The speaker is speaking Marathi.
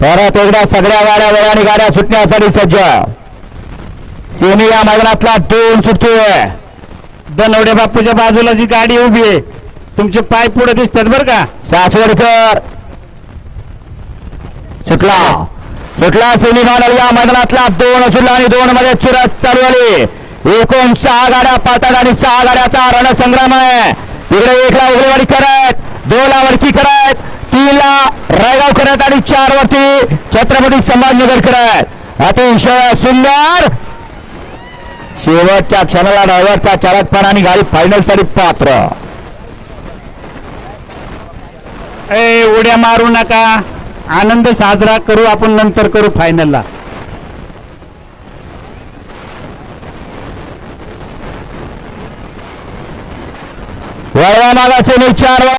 परत एकदा सगळ्या गाड्या वेळाने गाड्या सुटण्यासाठी सज्ज. सेमी या मैदानातला दोन सुटतोय. दनवडे बापूच्या बाजूला जी गाडी उभी आहे तुमचे पाय पुढे दिसतात बरं का? सासवडकर. सुटला. सुटला सेमीफायनल या मैदानातला दोन सुटला आणि दोन मध्ये चुरस चालू झाली एकूण सहा गाड्या पाळतात आणि सहा गाड्याचा रणसंग्राम आहे. इकडे एकला उघडेवाडी करत दोन ला वडकी करत रायगाव करत आणि चार वरती छत्रपती संभाजीनगर करत अतिशय सुंदर. शेवटच्या क्षणाला ड्रायव्हरचा चालकपणा आणि गाडी फायनलसाठी पात्र. ए उड्या मारू नका. आनंद साजरा करू आपण नंतर करू फायनलला वळवा मागाचे चार